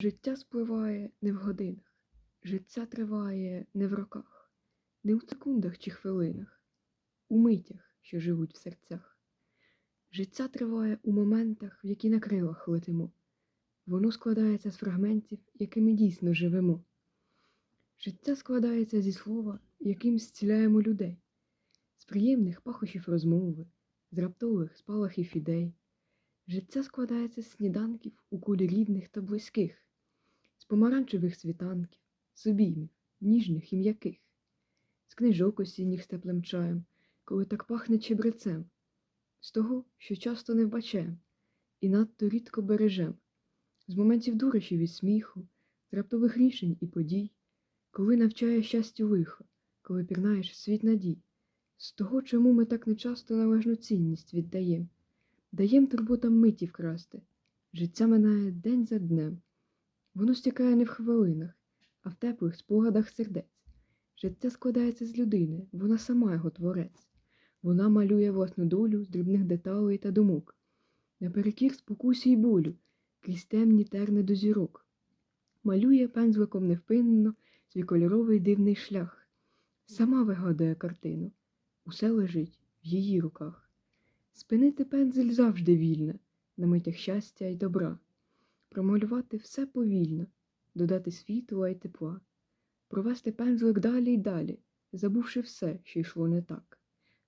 Життя спливає не в годинах, життя триває не в роках, не у секундах чи хвилинах, у митях, що живуть в серцях. Життя триває у моментах, в які на крилах летимо. Воно складається з фрагментів, якими дійсно живемо. Життя складається зі слова, яким зціляємо людей, з приємних пахощів розмови, з раптових спалахів ідей. Життя складається з сніданків у колі рідних та близьких, помаранчевих світанків, з обіймів, ніжних і м'яких, з книжок осінніх з теплим чаєм, коли так пахне чебрецем, з того, що часто не вбачаєм і надто рідко бережем, з моментів дурощів і сміху, з раптових рішень і подій, коли навчає щастю лихо, коли пірнаєш світ надій, з того, чому ми так нечасто належну цінність віддаєм. Даєм турботам миті вкрасти. Життя минає день за днем. Воно стікає не в хвилинах, а в теплих спогадах сердець. Життя складається з людини, вона сама його творець. Вона малює власну долю з дрібних деталей та думок, наперекір спокусі й болю, крізь темні терни до зірок. Малює пензликом невпинно свій кольоровий дивний шлях. Сама вигадує картину. Усе лежить в її руках. Спинити пензель завжди вільно, на митях щастя й добра, промалювати все повільно, додати світла й тепла, провести пензлик далі й далі, забувши все, що йшло не так,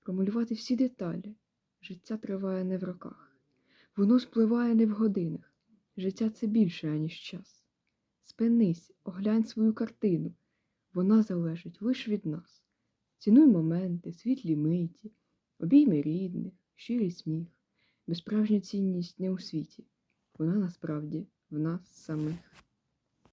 промалювати всі деталі. Життя триває не в роках, воно спливає не в годинах. Життя це більше, аніж час. Спинись, оглянь свою картину, вона залежить лише від нас. Цінуй моменти, світлі миті, обійми рідних щирий сміх, бо справжня цінність не у світі, вона насправді в нас самих.